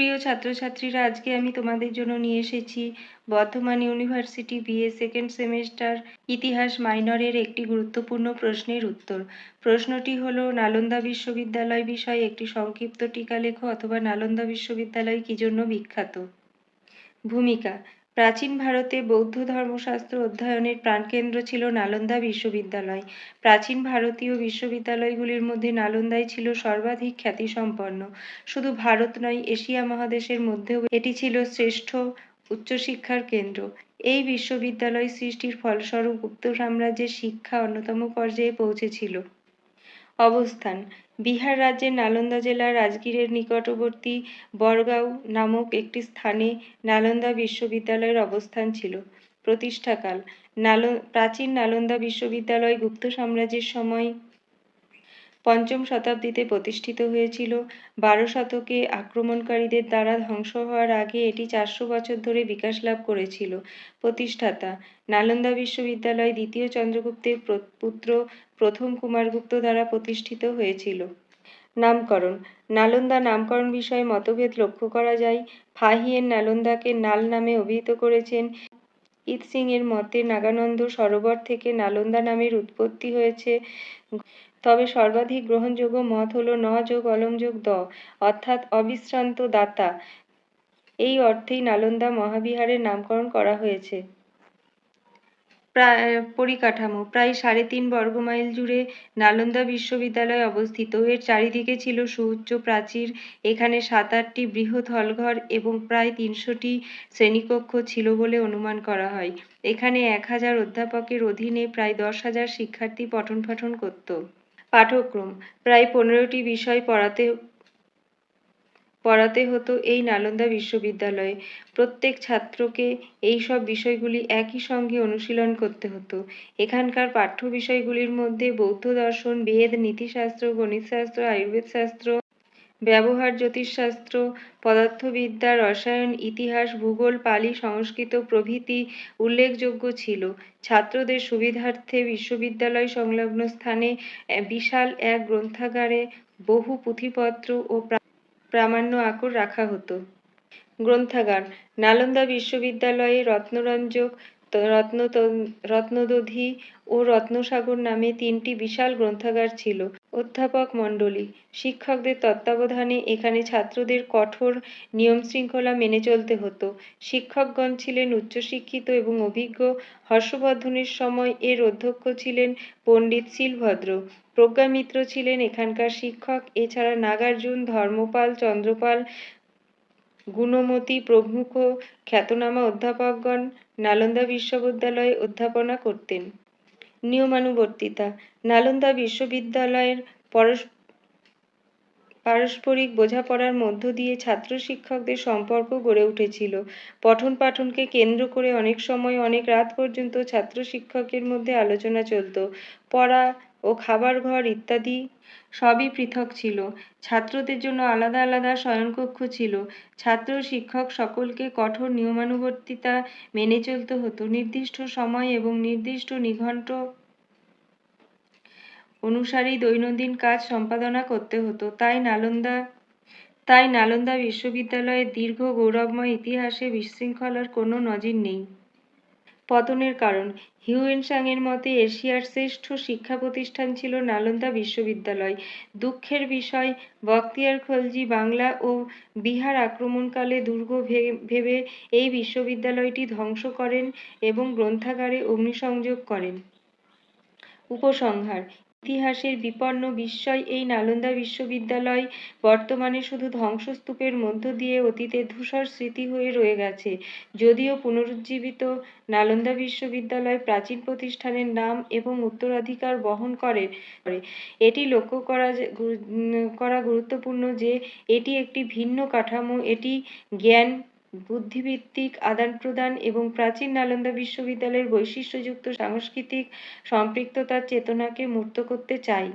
প্রিয় ছাত্রছাত্রীরা, আজকে আমি তোমাদের জন্য নিয়ে এসেছি Bardhaman university BA second semester ইতিহাস মাইনরের একটি গুরুত্বপূর্ণ প্রশ্নের উত্তর। প্রশ্নটি হল, নালন্দা বিশ্ববিদ্যালয় বিষয়ে একটি সংক্ষিপ্ত টিকা লেখো অথবা নালন্দা বিশ্ববিদ্যালয় কী জন্য বিখ্যাত? ভূমিকা প্রাচীন ভারতে বৌদ্ধ ধর্মশাস্ত্র অধ্যয়নের প্রাণকেন্দ্র ছিল নালন্দা বিশ্ববিদ্যালয়। প্রাচীন ভারতীয় বিশ্ববিদ্যালয়গুলির মধ্যে নালন্দাই ছিল সর্বাধিক খ্যাতিসম্পন্ন। শুধু ভারত নয়, এশিয়া মহাদেশের মধ্যেও এটি ছিল শ্রেষ্ঠ উচ্চশিক্ষার কেন্দ্র। এই বিশ্ববিদ্যালয় সৃষ্টির ফলস্বরূপ গুপ্ত সাম্রাজ্যের শিক্ষা অন্যতম পর্যায়ে পৌঁছেছিল। অবস্থান বিহার রাজ্যের নালন্দা জেলার রাজগীরের নিকটবর্তী বরগাঁও নামক একটি স্থানে নালন্দা বিশ্ববিদ্যালয়ের অবস্থান ছিল। প্রতিষ্ঠাকাল নাল প্রাচীন নালন্দা বিশ্ববিদ্যালয় গুপ্ত সাম্রাজ্যের সময় পঞ্চম শতাব্দীতে প্রতিষ্ঠিত হয়েছিল। বারো শতকে আক্রমণকারীদের দ্বারা ধ্বংস হওয়ার আগে এটি চারশো বছর ধরে বিকাশ লাভ করেছিল। প্রতিষ্ঠাতা, নালন্দা বিশ্ববিদ্যালয় দ্বিতীয় চন্দ্রগুপ্তের পুত্র প্রথম কুমারগুপ্ত দ্বারা প্রতিষ্ঠিত হয়েছিল। নামকরণ, নালন্দা নামকরণ বিষয়ে মতভেদ লক্ষ্য করা যায়। ফাহিয়েন নালন্দাকে নাল নামে অভিহিত করেছেন। ইত সিং এর মতে, নাগানন্দ সরোবর থেকে নালন্দা নামের উৎপত্তি হয়েছে। তবে সর্বাধিক গ্রহণযোগ্য মত হল ন যোগ অলম যোগ দ, অর্থাৎ অবিশ্রান্ত দাতা। এই অর্থেই নালন্দা মহাবিহারের নামকরণ করা হয়েছে। প্রায়, পরিকাঠামো, প্রায় সাড়ে তিন বর্গমাইল জুড়ে নালন্দা বিশ্ববিদ্যালয় অবস্থিত। এর চারিদিকে ছিল সুউচ্চ প্রাচীর, এখানে সাত আটটি বৃহৎ হলঘর এবং প্রায় তিনশোটি শ্রেণীকক্ষ ছিল বলে অনুমান করা হয়। এখানে এক হাজার অধ্যাপকের অধীনে প্রায় দশ হাজার শিক্ষার্থী পঠন পাঠন করত। পাঠক্রম প্রায় পনেরোটি বিষয় পড়াতে পড়াতে হতো এই নালন্দা বিশ্ববিদ্যালয়ে। প্রত্যেক ছাত্রকে এই সব বিষয়গুলি একই সঙ্গে অনুশীলন করতে হতো। এখানকার পাঠ্য বিষয়গুলির মধ্যে বৌদ্ধ দর্শন, বেদ, নীতিশাস্ত্র, গণিতশাস্ত্র আয়ুর্বেদ শাস্ত্র ব্যবহার, জ্যোতিষশাস্ত্র, পদার্থবিদ্যা, রসায়ন, ইতিহাস, ভূগোল, পালি, সংস্কৃত, প্রভৃতি উল্লেখযোগ্য ছিল। ছাত্রদের সুবিধার্থে বিশ্ববিদ্যালয় সংলগ্ন স্থানে বিশাল এক গ্রন্থাগারে বহু পুঁথিপত্র ও প্রামাণ্য আকর রাখা হতো। গ্রন্থাগার, নালন্দা বিশ্ববিদ্যালয়ে রত্নরঞ্জক রত্ন রত্নদধি ও রত্নসাগর নামে তিনটি বিশাল গ্রন্থাগার ছিল। অধ্যাপক মণ্ডলী, শিক্ষকদের তত্ত্বাবধানে এখানে ছাত্রদের কঠোর নিয়মশৃঙ্খলা মেনে চলতে হতো। শিক্ষকগণ ছিলেন উচ্চশিক্ষিত এবং অভিজ্ঞ। হর্ষবর্ধনের সময় এর অধ্যক্ষ ছিলেন পণ্ডিত শীলভদ্র। প্রজ্ঞামিত্র ছিলেন এখানকার শিক্ষক। এছাড়া নাগার্জুন, ধর্মপাল, চন্দ্রপাল, গুণমতি প্রমুখ খ্যাতনামা অধ্যাপকগণ নালন্দা বিশ্ববিদ্যালয়ে অধ্যাপনা করতেন। নিয়মানুবর্তিতা। নালন্দা বিশ্ববিদ্যালয়ের পরশ পারস্পরিক বোঝাপড়ার মধ্য দিয়ে ছাত্র শিক্ষকদের সম্পর্ক গড়ে উঠেছিল। পঠন পাঠনকে কেন্দ্র করে অনেক সময় অনেক রাত পর্যন্ত ছাত্র শিক্ষকের মধ্যে আলোচনা চলত। পড়া ও খাবার ঘর ইত্যাদি সবই পৃথক ছিল। ছাত্রদের জন্য আলাদা আলাদা শয়নকক্ষ ছিল। ছাত্র শিক্ষক সকলকে কঠোর নিয়মানুবর্তিতা মেনে চলতে হতো। নির্দিষ্ট সময় এবং নির্দিষ্ট নিঘণ্ট অনুসারেই দৈনন্দিন কাজ সম্পাদনা করতে হতো। তাই নালন্দা তাই নালন্দা বিশ্ববিদ্যালয়ের দীর্ঘ গৌরবময় ইতিহাসে বিশৃঙ্খলার কোনো নজির নেই। পতনের কারণ, হিউয়েনসাংয়ের মতে এশিয়ার শ্রেষ্ঠ শিক্ষা প্রতিষ্ঠান ছিল নালন্দা বিশ্ববিদ্যালয়। দুঃখের বিষয়, বখতিয়ার খলজি বাংলা ও বিহার আক্রমণকালে দুর্গ ভেবে এই বিশ্ববিদ্যালয়টি ধ্বংস করেন এবং গ্রন্থাগারে অগ্নিসংযোগ করেন। উপসংহার ইতিহাসের বিপন্ন বিস্ময় এই নালন্দা বিশ্ববিদ্যালয় বর্তমানে শুধু ধ্বংসস্তূপের মধ্য দিয়ে অতীতের ধূসর স্মৃতি হয়ে রয়ে গেছে। যদিও পুনরুজ্জীবিত নালন্দা বিশ্ববিদ্যালয় প্রাচীন প্রতিষ্ঠানের নাম এবং উত্তরাধিকার বহন করে, এটি লক্ষ্য করা করা গুরুত্বপূর্ণ যে, এটি একটি ভিন্ন কাঠামো, এটি জ্ঞান বুদ্ধিভিত্তিক আদান-প্রদান এবং প্রাচীন নালন্দা বিশ্ববিদ্যালয়ের বৈশিষ্ট্যযুক্ত সাংস্কৃতিক সম্পৃক্ততার চেতনাকে মূর্ত করতে চাই।